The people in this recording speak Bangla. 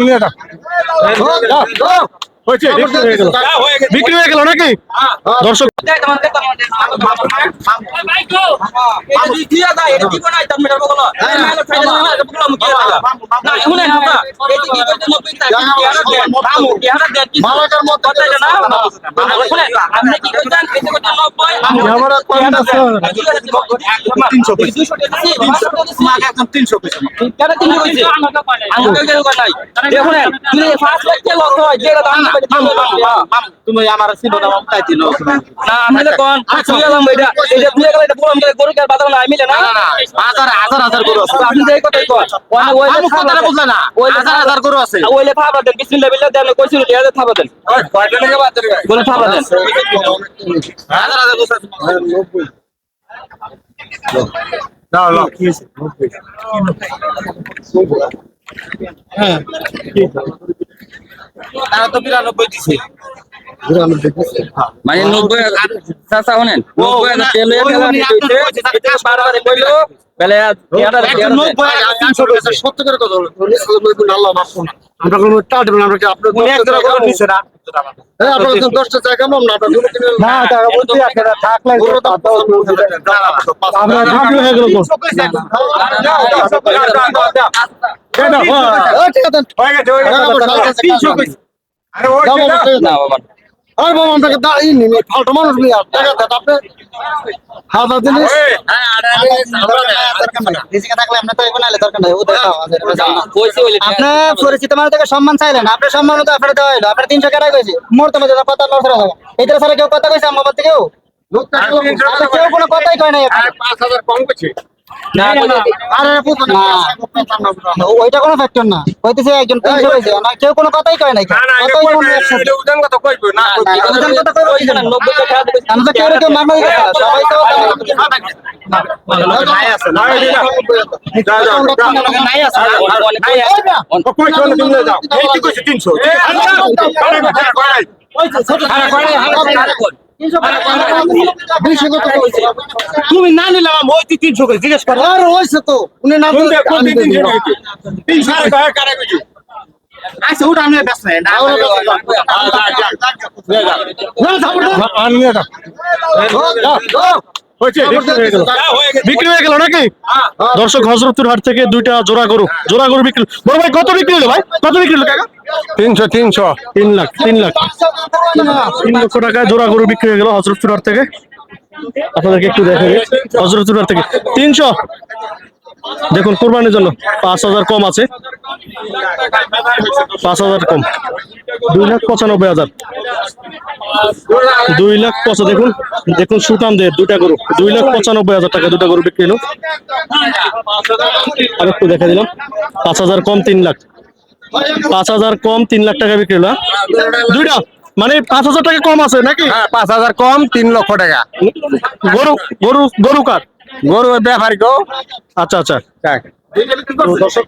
নিয়ে যাও হয়েছে? বিক্রি হয়ে গেল। নাকি? দর্শক তুমি আমার ছিল না। তাই দিল না আমি তো কোন তুই এলাম এটা এই যে তুই গেলে এটা বললাম যে গরু কে বাজার না মিলে না? হাজার হাজার হাজার গরু আছে। আপনি যে কথাই কর ওই আমি কথাটা বুঝলে না হাজার হাজার গরু আছে। ওই লে থাবা দেন বিসমিল্লাহ বিল্লাহ দেন কইছিল যে হাজার থাবা দেন। বলে থাবা দেন। হাজার হাজার গরু আছে। তারা তো বিরানব্বই দিছে মানে 90 চাচা শুনেন 90 হাজার তেল এর মেলা দিতে এটা বারবার কইলো বেলে ইয়াটা নব্বই সত্তর করে কত আল্লাহ মাফ করুন। আমরা কোনো টাকা দেবেন আমরা কি আপনার নিছে না হ্যাঁ, না না আমরা থাকলে হয়ে গেল তো তিনশো না বাবা আর বাবা আপনাকে দাঁড়ি নি ফালতু মানুষ নিয়ে টাকা দেন আপনি হাজার জিনিস কইছি আপনার পরিচিত মানুষ থেকে সম্মান চাইলেন। আপনার সম্মান তো আপনার দেওয়া হলো আপনার তিনশো টাকা কইছি। মুহূর্তে মধ্যে কথা এটা ছাড়া কেউ কথা কইছে আমার থেকে কেউ? কোনো কথাই কয় নাই পাঁচ হাজার কম ওইটা কোনো ফ্যাক্টর না একজন কেউ কোনো কথাই কয় নাই কথাই কোনো একসাথে। উদান কথা কইবো না ওজন কথা কই বলছি না। 90 টাকা আমি তো কেউ না কেউ মারমারি করে না, সবাই তো নাই আছে না নাই আছে তিনশো দুইশো কত কইছে তুমি না নিলাম ওই তিনশো করে জিজ্ঞেস করো আর হইছে তো উনি না আচ্ছা ওটা আমি ব্যস্ত না হয়েছে বিক্রি হয়ে গেল নাকি দর্শক হজরতপুর হাট থেকে দুইটা জোড়া গরু জোড়া গরু বিক্রি বড় ভাই কত বিক্রি হলো ভাই কত বিক্রি হলো কাকা তিনশো তিনশো, তিন লাখ তিন লাখ। তিন লক্ষ টাকায় জোড়া গরু বিক্রি হয়ে গেল হজরতপুর হাট থেকে। আপনাদেরকে একটু দেখে হজরতপুর হাট থেকে। তিনশো। দেখুন, কোরবানির জন্য পাঁচ হাজার কম আছে। পাঁচ হাজার কম। দুই লাখ পঁচানব্বই হাজার। দুই লাখ পঁচা দেখুন দেখুন সুতান দের দুইটা গরু। দুই লাখ পঁচানব্বই হাজার টাকা দুটা গরু বিক্রি হলো। আর একটু দেখা দিলাম। পাঁচ হাজার কম, তিন লাখ। পাঁচ হাজার কম তিন লাখ টাকা বিক্রি হলো হ্যাঁ? দুইটা? মানে পাঁচ হাজার টাকা কম আছে নাকি? পাঁচ হাজার কম তিন লক্ষ টাকা। গরু গরু গরু কার? গরু ব্যাপারী আচ্ছা আচ্ছা। দর্শক